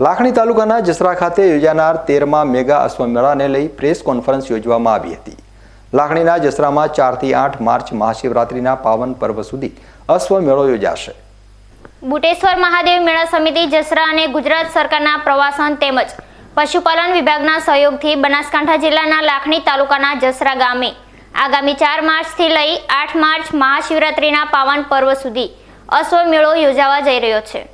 લાખણી તાલુકાના જસરા ખાતે યોજાનાર તેરમા મેગા અશ્વમેળાને લઈ પ્રેસ કોન્ફરન્સ યોજવામાં આવી હતી. લાખણીના જસરામાં ચારથી આઠ માર્ચ મહાશિવરાત્રિના પાવન પર્વ સુધી અશ્વમેળો યોજાશે. બુટેશ્વર મહાદેવ મેળા સમિતિ જસરા અને ગુજરાત સરકારના પ્રવાસન તેમજ પશુપાલન વિભાગના સહયોગથી બનાસકાંઠા જિલ્લાના લાખણી તાલુકાના જસરા ગામે આગામી ચાર માર્ચથી લઈ આઠ માર્ચ મહાશિવરાત્રિના પાવન પર્વ સુધી અશ્વમેળો યોજાવા જઈ રહ્યો છે.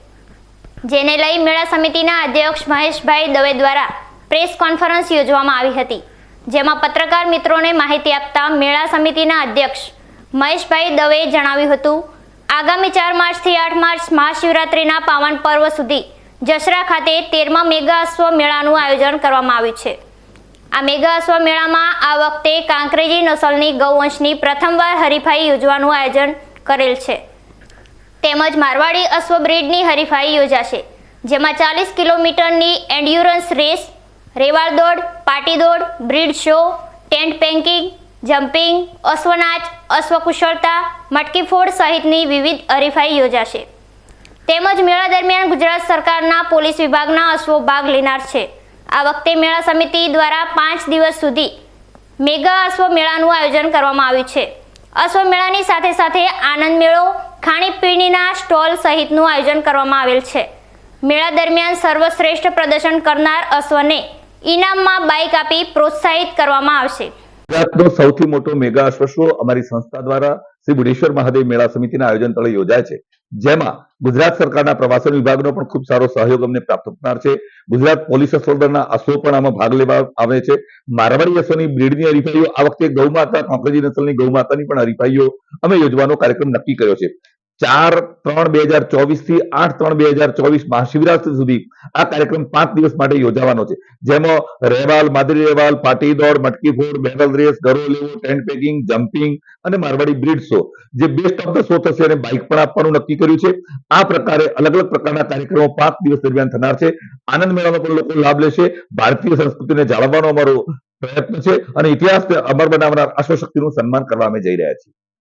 જેને લઈ મેળા સમિતિના અધ્યક્ષ મહેશભાઈ દવે દ્વારા પ્રેસ કોન્ફરન્સ યોજવામાં આવી હતી, જેમાં પત્રકાર મિત્રોને માહિતી આપતા મેળા સમિતિના અધ્યક્ષ મહેશભાઈ દવેએ જણાવ્યું હતું, આગામી ચાર માર્ચથી આઠ માર્ચ મહાશિવરાત્રિના પાવન પર્વ સુધી જસરા ખાતે તેરમા મેગા અશ્વ મેળાનું આયોજન કરવામાં આવ્યું છે. આ મેગા અશ્વ મેળામાં આ વખતે કાંકરેજી નસલની ગૌવંશની પ્રથમવાર હરીફાઈ યોજવાનું આયોજન કરેલ છે. તેમજ મારવાડી અશ્વ બ્રિડની હરીફાઈ યોજાશે, જેમાં ચાલીસ કિલોમીટરની એન્ડ્યુરન્સ રેસ, રેવાળ દોડ, પાટી દોડ, breed show, tent pegging, jumping, અશ્વનાચ, અશ્વકુશળતા, મટકી ફોડ સહિતની વિવિધ હરીફાઈ યોજાશે. તેમજ મેળા દરમિયાન ગુજરાત સરકારના પોલીસ વિભાગના અશ્વો ભાગ લેનાર છે. આ વખતે મેળા સમિતિ દ્વારા પાંચ દિવસ સુધી મેગા અશ્વ મેળાનું આયોજન કરવામાં આવ્યું છે. અશ્વ મેળાની સાથે સાથે આનંદ મેળો ખાણીપીણીના સ્ટોલ સહિતનું આયોજન કરવામાં આવેલ છે. મેળા દરમિયાન સર્વશ્રેષ્ઠ પ્રદર્શન કરનાર અશ્વને ઇનામમાં બાઇક આપી પ્રોત્સાહિત કરવામાં આવશે. ગુજરાતનો સૌથી મોટો મેગા અશ્વશો અમારી સંસ્થા દ્વારા શ્રી બુઢેશ્વર મહાદેવ મેળા સમિતિના આયોજન તળે યોજાય છે. જેમાં ગુજરાત સરકારના પ્રવાસન વિભાગનો પણ ખૂબ સારો સહયોગ અમને પ્રાપ્ત થનાર છે. ગુજરાત પોલીસ અસોલ્ડરના અશ્વો પણ આમાં ભાગ લેવા આવે છે. મારવાડી અશ્વની બ્રીડની હરીફાઈઓ આ વખતે ગૌમાતા કોંકજી નસલની ગૌમાતાની પણ હરીફાઈઓ અમે યોજવાનો કાર્યક્રમ નક્કી કર્યો છે. ચાર ત્રણ બે હજાર ચોવીસથી આઠ ત્રણ બે હજાર ચોવીસ મહાશિવરાત્રી સુધી આ કાર્યક્રમ પાંચ દિવસ માટે યોજાવાનો છે. જેમાં રહેવાલ, માદરી રહેવાલ પાટી દોડ મટકી ફોડ બેરલ રેસ, ગરો લેવો ટેન્ટ પેકિંગ જમ્પિંગ અને મારવાડી બ્રિડ શો જે બેસ્ટ ઓફ ધ શો થશે અને બાઇક પણ આપવાનું નક્કી કર્યું છે. આ પ્રકારે અલગ અલગ પ્રકારના કાર્યક્રમો પાંચ દિવસ દરમિયાન થનાર છે. આનંદ મેળાનો પણ લોકો લાભ લેશે. ભારતીય સંસ્કૃતિને જાળવવાનો અમારો પ્રયત્ન છે. અને ઇતિહાસ અમર બનાવનાર અશ્વશક્તિનું સન્માન કરવા અમે જઈ રહ્યા છીએ.